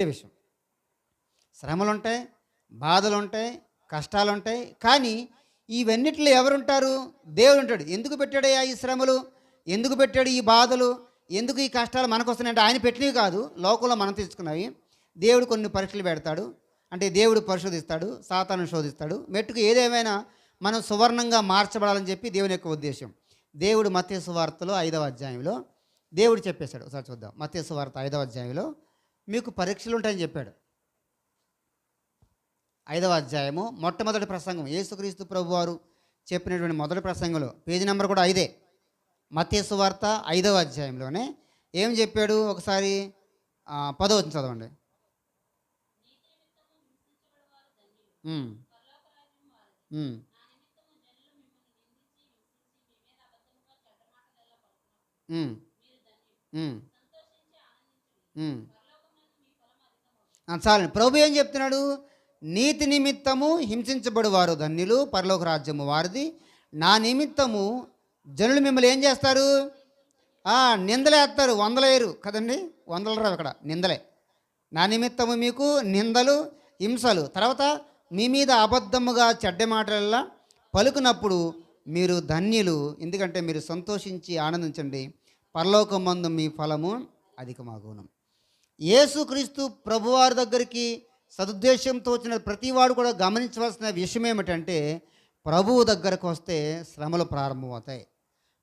ఇదే విషయం. శ్రమలు ఉంటాయి బాధలు ఉంటాయి కష్టాలు ఉంటాయి కానీ ఇవన్నిట్లో ఎవరుంటారు? దేవుడు ఉంటాడు ఎందుకు పెట్టాడయ్యా ఈ శ్రమలు? ఎందుకు పెట్టాడు ఈ బాధలు? ఎందుకు ఈ కష్టాలు మనకు వస్తున్నాయంటే ఆయన పెట్టినవి కాదు లోకంలో మనం తెచ్చుకున్నవి దేవుడు కొన్ని పరీక్షలు పెడతాడు. అంటే దేవుడు పరిశోధిస్తాడు సాతాను శోధిస్తాడు. మెట్టుకు ఏదేమైనా మనం సువర్ణంగా మార్చబడాలని చెప్పి దేవుని యొక్క ఉద్దేశం. దేవుడు మత్స్య సువార్తలో ఐదవ అధ్యాయంలో దేవుడు చెప్పేశాడు. ఒకసారి చూద్దాం. మత్స్య సువార్త ఐదవ అధ్యాయంలో మీకు పరీక్షలు ఉంటాయని చెప్పాడు. ఐదవ అధ్యాయము మొట్టమొదటి ప్రసంగం. యేసుక్రీస్తు ప్రభు వారు చెప్పినటువంటి మొదటి ప్రసంగంలో పేజీ నెంబర్ కూడా ఐదే. మత్స్సు వార్త ఐదవ అధ్యాయంలోనే ఏం చెప్పాడు? ఒకసారి పదో వచ్చిన చదవండి. Mm. ఉమ్. ప్రభు ఏం చెప్తున్నాడు? నీతి నిమిత్తము హింసించబడువారు ధన్యులు పరలోక రాజ్యము వారిది. నా నిమిత్తము జనులు మిమ్మల్ని ఏం చేస్తారు? నిందలేస్తారు వందలేరు కదండి? వందలు రావు ఇక్కడ నిందలే. నా నిమిత్తము మీకు నిందలు హింసలు. తర్వాత మీ మీద అబద్ధముగా చెడ్డ మాటలల్లా పలుకునప్పుడు మీరు ధన్యులు. ఎందుకంటే మీరు సంతోషించి ఆనందించండి. పరలోకమందు మీ ఫలము అధికమాగును. యేసుక్రీస్తు ప్రభువారి దగ్గరికి సదుద్దేశంతో వచ్చిన ప్రతివాడు కూడా గమనించవలసిన విషయం ఏమిటంటే ప్రభువు దగ్గరకు వస్తే శ్రమలు ప్రారంభమవుతాయి.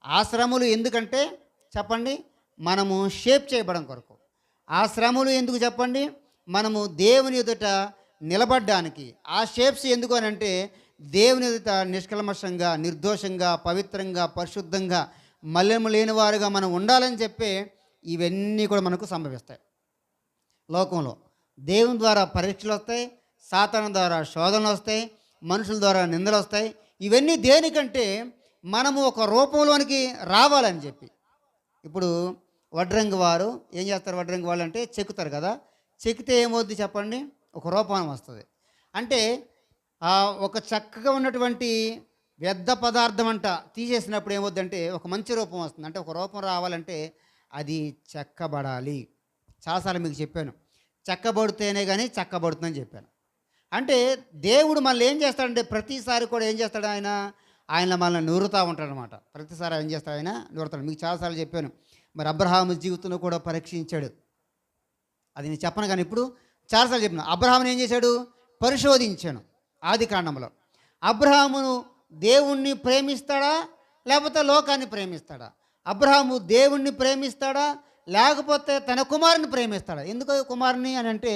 ఆ శ్రమలు ఎందుకంటే చెప్పండి మనము షేప్ చేయబడం కొరకు. ఆ శ్రమలు ఎందుకు చెప్పండి? మనము దేవుని ఎదుట నిలబడ్డానికి. ఆ షేప్స్ ఎందుకు అని అంటే దేవుని ఎదుట నిష్కల్మషంగా నిర్దోషంగా పవిత్రంగా పరిశుద్ధంగా మల్లెము లేని వారుగా మనం ఉండాలని చెప్పే ఇవన్నీ కూడా మనకు సంభవిస్తాయి. లోకంలో. దేవుని ద్వారా పరీక్షలు వస్తాయి సాతాను ద్వారా శోధనలు వస్తాయి మనుషుల ద్వారా నిందలు వస్తాయి. ఇవన్నీ దేనికంటే మనము ఒక రూపంలోనికి రావాలని చెప్పి. ఇప్పుడు వడ్రంగి వారు ఏం చేస్తారు వడ్రంగి వాళ్ళు అంటే చెక్కుతారు కదా. చెక్కితే ఏమవుద్ది చెప్పండి? ఒక రూపం వస్తుంది. అంటే ఒక చక్కగా ఉన్నటువంటి వ్యర్థ పదార్థం అంట తీసేసినప్పుడు ఏమవుద్దంటే ఒక మంచి రూపం వస్తుంది. అంటే ఒక రూపం రావాలంటే అది చెక్కబడాలి. చాలాసార్లు మీకు చెప్పాను. చెక్కబడితేనే కానీ చక్కబడుతుందని చెప్పాను. అంటే దేవుడు మళ్ళీ ఏం చేస్తాడంటే ప్రతిసారి కూడా ఏం చేస్తాడు ఆయన? ఆయన మనల్ని నూరుతూ ఉంటాడనమాట. ప్రతిసారి ఏం చేస్తాడు ఆయన? నూరుతాడు. మీకు చాలాసార్లు చెప్పాను. మరి అబ్రహాము జీవితంలో కూడా పరీక్షించాడు. అది నేను చెప్పను కానీ ఇప్పుడు చాలాసార్లు చెప్పిన. అబ్రహాముని ఏం చేశాడు? పరిశోధించాను ఆది కాండంలో. అబ్రహామును దేవుణ్ణి ప్రేమిస్తాడా? లేకపోతే లోకాన్ని ప్రేమిస్తాడా? అబ్రహాము దేవుణ్ణి ప్రేమిస్తాడా? లేకపోతే తన కుమారుని ప్రేమిస్తాడు. ఎందుకు కుమారుని అని అంటే